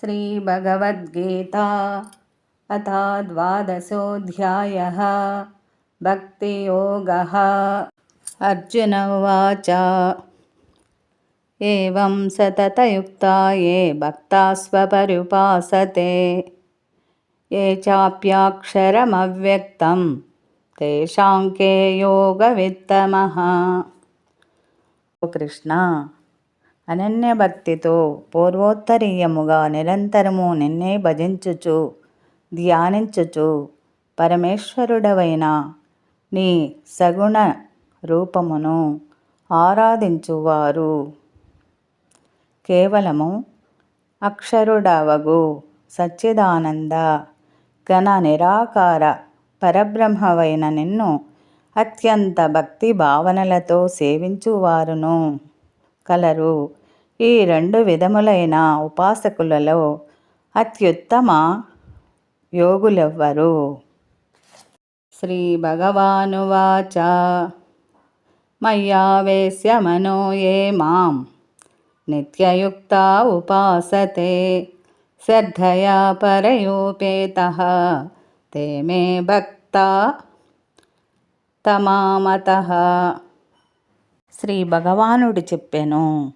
श्रीभगवद्गीता अथ द्वादशोऽध्यायः भक्तियोगः। अर्जुन उवाच। एवं सततयुक्ता ये भक्ता स्वपरिपासते ये चाप्याक्षरमव्यक्तं तेषां के योगवित्तमः। అనన్య భక్తితో పూర్వోత్తరీయముగా నిరంతరము నిన్నే భజించుచు ధ్యానించుచు పరమేశ్వరుడవైన నీ సగుణ రూపమును ఆరాధించువారు. కేవలము అక్షరుడవగు సచ్చిదానంద ఘన నిరాకార పరబ్రహ్మవైన నిన్ను అత్యంత భక్తి భావనలతో సేవించువారును. కలరు ఈ రెండు విధములైన ఉపాసకులలో అత్యుత్తమ యోగులెవ్వరు? శ్రీ భగవానువాచ. మయ్యావేశ్య మనో ఏ మాం. నిత్యయుక్త ఉపాసతే. శ్రద్ధయా పరయోపేత. తే మే భక్త తమామత. శ్రీ భగవానుడు చెప్పెను.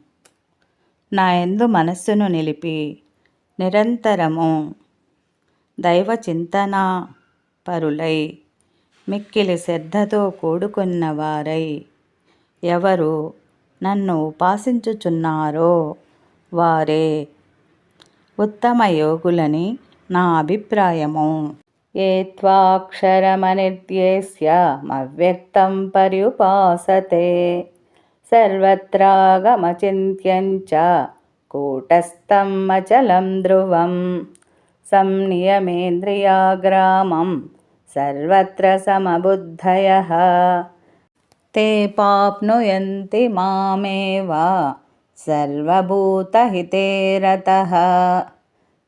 నా ఎందు మనస్సును నిలిపి నిరంతరము దైవ చింతన పరులై మిక్కిలి శ్రద్ధతో కూడుకున్న వారై. ఎవరు నన్ను ఉపాసించుచున్నారో వారే. ఉత్తమ యోగులని నా అభిప్రాయము. ఏత్వాక్షరమనిర్దేశ్య మవ్యక్తం పర్యుపాసతే. सर्वत्रागमचिन्त्यं च कूटस्थम् अचलं ध्रुवं संनियमेन्द्रियाग्रामं सर्वत्र समबुद्धयः ते पाप्नुयन्ति మామేవ సర్వభూతహితే రతః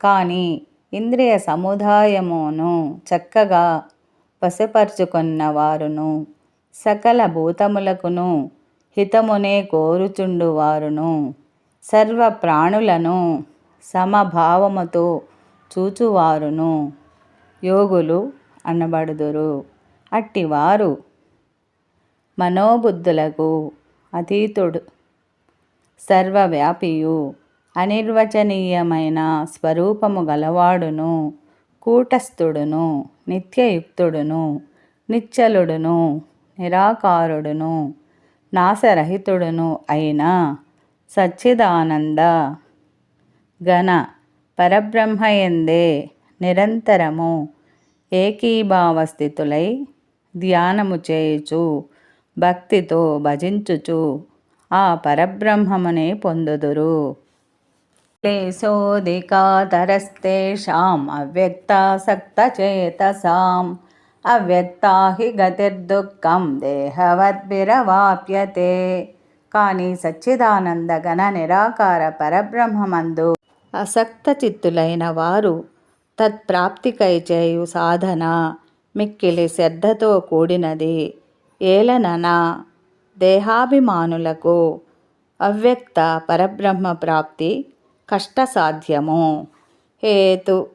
కానీ ఇంద్రియ సముదాయమును చక్కగా వశపరుచుకున్నవారును సకల భూతములకును హితమునే కోరుచుండువారును. సర్వ ప్రాణులను సమభావముతో చూచువారును. యోగులు అనబడుదురు. అట్టివారు మనోబుద్ధులకు అతీతుడు. సర్వవ్యాపియు అనిర్వచనీయమైన స్వరూపము గలవాడును. కూటస్థుడును నిత్యయుక్తుడును నిచ్చలుడును నిరాకారుడును. నాశరహితుడును అయిన సచ్చిదానంద గణ పరబ్రహ్మయందే నిరంతరము ఏకీభావస్థితులై ధ్యానము చేయుచు భక్తితో భజించుచు ఆ పరబ్రహ్మమునే పొందుదురు. క్లేశోదికాతరస్తేషాం అవ్యక్తాసక్తచేతసాం అవ్యక్తాహి గతిర్దుఃఖం దేహవద్భిరవాప్యతే. కానీ సచ్చిదానంద గణ నిరాకార పరబ్రహ్మమందు అసక్త చిత్తులైన వారు తత్ప్రాప్తికై చేయు సాధన మిక్కిలి శ్రద్ధతో కూడినది. ఏలనన దేహాభిమానులకు అవ్యక్త పరబ్రహ్మ ప్రాప్తి కష్టసాధ్యము. హేతు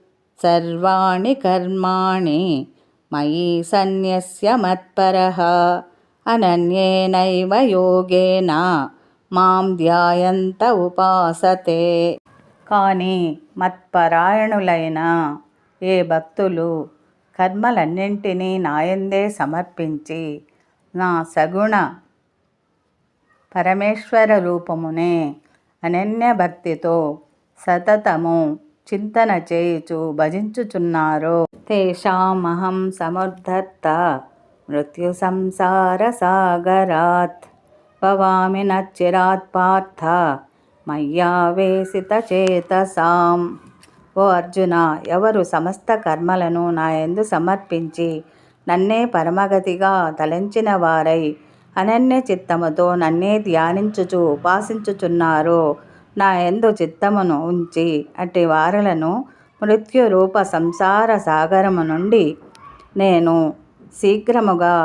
సర్వాణి కర్మాణి మయి సన్యస్య మత్పరః అనన్యేనైవ యోగేన మాం ధ్యాయంత ఉపాసతే కానీ మత్పరాయణులైన ఏ భక్తులు కర్మలన్నింటినీ నాయందే సమర్పించి నా సగుణ పరమేశ్వర రూపమునే అనన్య భక్తితో సతతము చింతన చేయుచు భజించుచున్నారో. తేషామహం సమర్థత్త మృత్యు సంసార సాగరాత్. భవామి నచ్చిరాత్ పార్థ మయ్యావేసిత చేతసాం. ఓ అర్జున ఎవరు సమస్త కర్మలను నా ఎందు సమర్పించి నన్నే పరమగతిగా తలంచిన వారై అనన్య చిత్తముతో నన్నే ధ్యానించుచు ఉపాసించుచున్నారో. నా ఎందు చిత్తమును ఉంచి అట్టి వారలను మృత్యురూప సంసార సాగరము నుండి నేను శీఘ్రముగా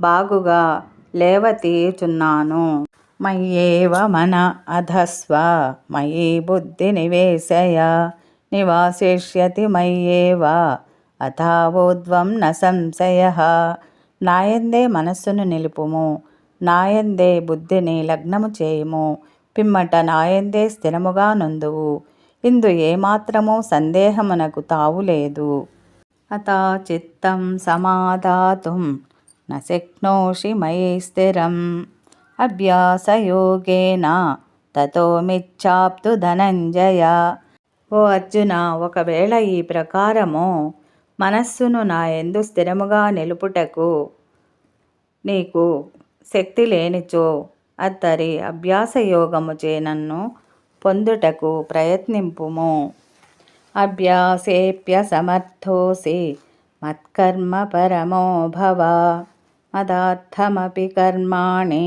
బాగుగా లేవతీయుచున్నాను మయ్యేవ మన అధస్వ మయీ బుద్ధి నివేశయ నివాసిష్యతి మయ్యేవ అథావోద్వం న సంశయ. నాయందే మనస్సును నిలుపుము నాయందే బుద్ధిని లగ్నము చేయుము పిమ్మట నాయందే స్థిరముగా నుందువు. ఇందు ఏమాత్రము సందేహమునకు తావులేదు అత చిత్తం సమాధాతుం న శక్నోషి మయి స్థిరం. అభ్యాసయోగేన తతో మిచ్చాప్తు ధనంజయ. ఓ అర్జున ఒకవేళ ఈ ప్రకారము మనస్సును నా ఎందు స్థిరముగా నిలుపుటకు నీకు శక్తి లేనిచో అత్తరి అభ్యాసయోగము చే నన్ను పొందుటకు ప్రయత్నింపుము. అభ్యాసేప్య సమర్థోసి మత్కర్మ పరమో భవ మదార్థమపి కర్మాణి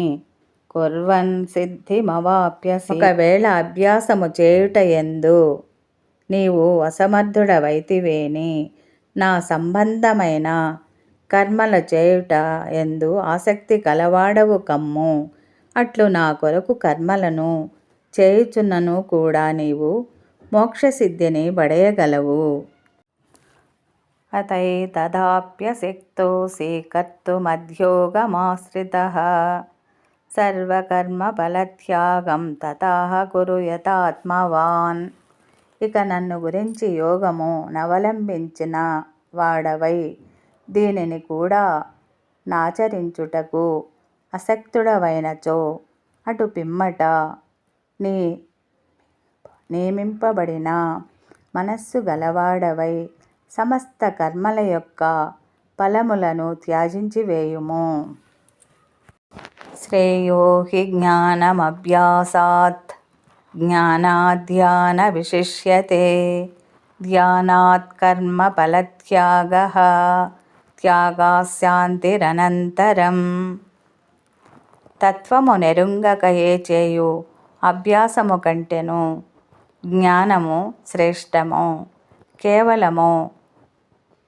కుర్వన్ సిద్ధిమవాప్యసి. ఒకవేళ అభ్యాసము చేయుట ఎందు నీవు అసమర్థుడవైతివేని నా సంబంధమైన కర్మల చేయుట ఎందు ఆసక్తి కలవాడవు కమ్ము. అట్లు నా కొరకు కర్మలను చేయుచున్నను కూడా నీవు మోక్షసిద్ధిని బడయగలవు అతై తదాప్యశక్తోసి కర్తుమధ్యోగమాశ్రిత సర్వకర్మఫలత్యాగం తథా కురు యథాత్మవాన్. ఇక నన్ను గురించి యోగము నవలంబించిన వాడవై దీనిని కూడా నాచరించుటకు అసక్తుడవైనచో అటు పిమ్మట నీ నియమింపబడిన మనస్సు గలవాడవై సమస్త కర్మల యొక్క ఫలములను త్యాజించి వేయుము. శ్రేయో హి జ్ఞానమభ్యాసాత్. జ్ఞానాధ్యాన విశిష్యతే. ధ్యానాత్ కర్మ ఫలత్యాగ. త్యాగాశాంతిరనంతరం తత్వము నెరుంగకయే చేయు అభ్యాసము కంటెను జ్ఞానము శ్రేష్టము కేవలము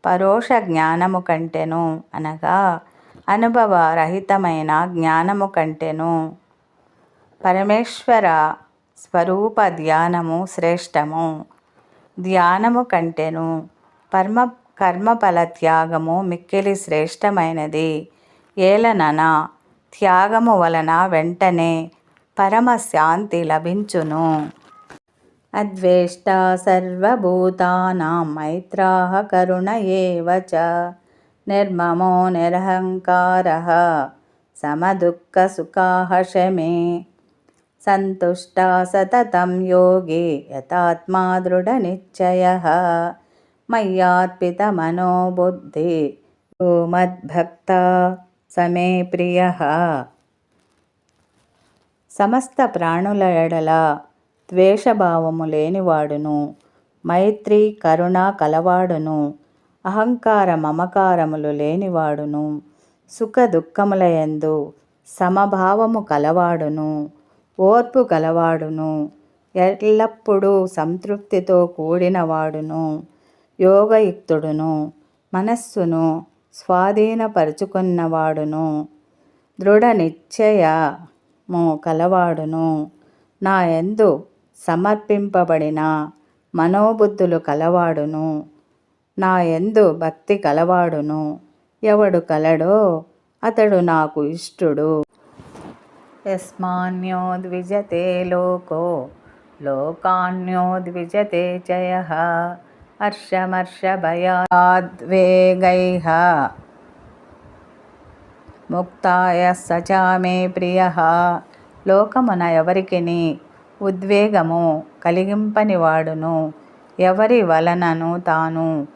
పరోష జ్ఞానము కంటెను అనగా అనుభవ రహితమైన జ్ఞానము కంటెను పరమేశ్వర స్వరూప ధ్యానము శ్రేష్టము ధ్యానము కంటెను పర్మ కర్మఫల త్యాగము మిక్కిలి శ్రేష్టమైనది. ఏలనన త్యాగము వలన వెంటనే పరమశాంతి లభించును. అద్వేష్ట సర్వభూతానాం మైత్రాహ కరుణ ఏవచ చ నిర్మమో నిరహంకారः సమదుఃఖసుఖాः శమే సంతుష్టా సతతం యోగి యథాత్మా దృఢనిశ్చయः మయ్యార్పితమనోబుద్ధి భూమద్భక్త సమే ప్రియ. సమస్త ప్రాణుల ఎడల ద్వేషభావము లేనివాడును మైత్రి కరుణ కలవాడును అహంకార మమకారములు లేనివాడును సుఖ దుఃఖములయందు సమభావము కలవాడును ఓర్పు గలవాడును ఎల్లప్పుడూ సంతృప్తితో కూడినవాడును యోగయుక్తుడును మనస్సును స్వాధీనపరుచుకున్నవాడును. దృఢ నిశ్చయము కలవాడును నా ఎందు సమర్పింపబడిన మనోబుద్ధులు కలవాడును. నా ఎందు భక్తి కలవాడును. ఎవడు కలడో అతడు నాకు ఇష్టుడు. యస్మాన్యో ద్విజతే లోకో లోకాన్యో ద్విజతే జయ. హర్షమర్షభయాద్వేగైః ముక్తాయ సచామే ప్రియ లోకమున ఎవరికిని ఉద్వేగము కలిగింపనివాడును ఎవరి వలనను తాను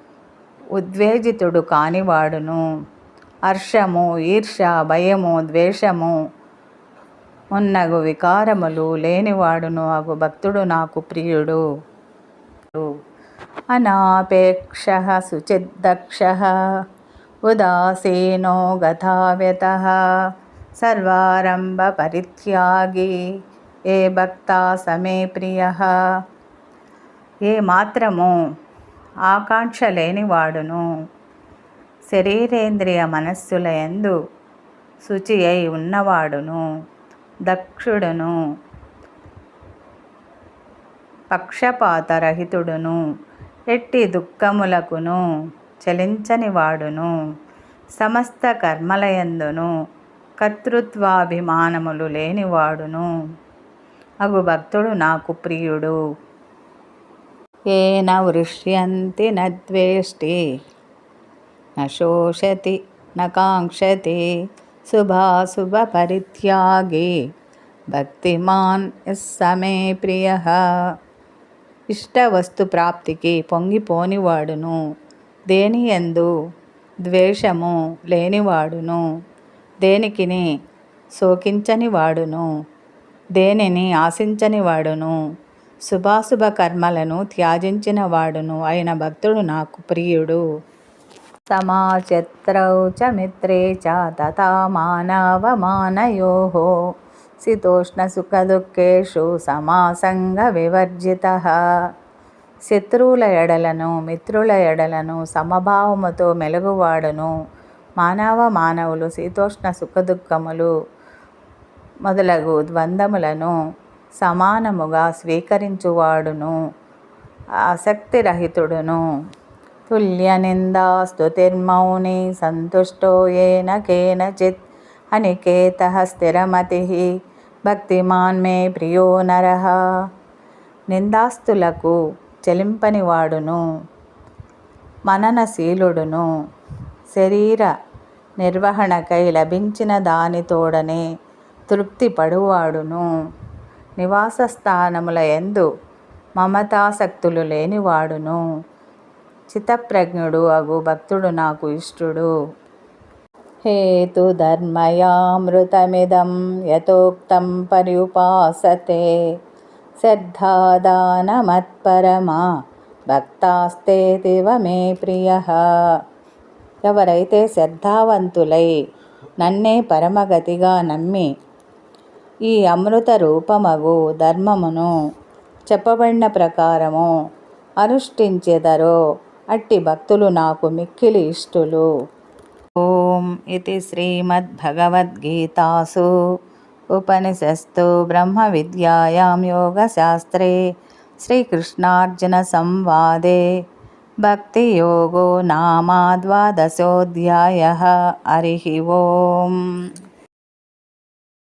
ఉద్వేజితుడు కానివాడును. హర్షము ఈర్ష భయము ద్వేషము మున్నగు వికారములు లేనివాడును అగు భక్తుడు నాకు ప్రియుడు. అనాపేక్ష శుచిద్దక్ష ఉదాసీనో గతావ్యత సర్వారంభ పరిత్యాగి ఏ భక్త సమే ప్రియ ఏ మాత్రము ఆకాంక్ష లేనివాడును శరీరేంద్రియ మనస్సుల ఎందు శుచి అయి ఉన్నవాడును దక్షుడును పక్షపాతరహితుడును ఎట్టి దుఃఖములకును చలించని వాడును సమస్త కర్మలయందును కర్తృత్వాభిమానములు లేనివాడును. అగు భక్తుడు నాకు ప్రియుడు. ఏన వృష్యంతి నద్వేష్టి నశోషతి నకాంక్షతి శుభాశుభపరిత్యాగి భక్తిమాన్ సమే ప్రియ. ఇష్టవస్తు ప్రాప్తికి పొంగిపోనివాడును. దేని ఎందు ద్వేషము లేనివాడును. దేనికిని శోకించని వాడును దేనిని ఆశించని వాడును శుభాశుభ కర్మలను త్యాజించిన వాడును అయిన భక్తుడు నాకు ప్రియుడు. సమాచత్రౌ చ మిత్రే చ తథా మానవమానయోహో శీతోష్ణసుఖదుఃఖేషు సమాసంగ వివర్జిత. శత్రువుల ఎడలను మిత్రుల ఎడలను సమభావముతో మెలుగువాడును మానవ మానవులు శీతోష్ణ సుఖదుఖములు మొదలగు ద్వంద్వములను సమానముగా స్వీకరించువాడును ఆసక్తిరహితుడును. తుల్యనిందాస్తుతిర్మౌని సంతుష్టో ఏన కేనచిత్ అనికేత స్థిరమతి. భక్తిమాన్ మే ప్రియో నరహ నిందాస్తులకు చెలింపనివాడును మననశీలుడును. శరీర నిర్వహణకై లభించిన దానితోడనే తృప్తి పడువాడును నివాస స్థానముల ఎందు మమతాసక్తులు లేనివాడును. చిత్తప్రజ్ఞుడు అగు భక్తుడు నాకు ఇష్టుడు. హేతుధర్మయామృతమిదం యథోక్తం పర్యుపాసతే శ్రద్ధాదానమత్పరమా భక్తాస్తేతివ మే ప్రియ. ఎవరైతే శ్రద్ధావంతులై నన్నే పరమగతిగా నమ్మి ఈ అమృత రూపమగు ధర్మమును చెప్పబడిన ప్రకారము అనుష్ఠించెదరో అట్టి భక్తులు నాకు మిక్కిలి ఇష్టులు. ఓం ఇది శ్రీమద్భగవద్గీతాసు. ఉపనిషస్తు బ్రహ్మ విద్యాయాం యోగశాస్త్రే శ్రీకృష్ణార్జునసంవాదే. భక్తియోగో నామ ద్వాదశోధ్యాయ హరి ఓం.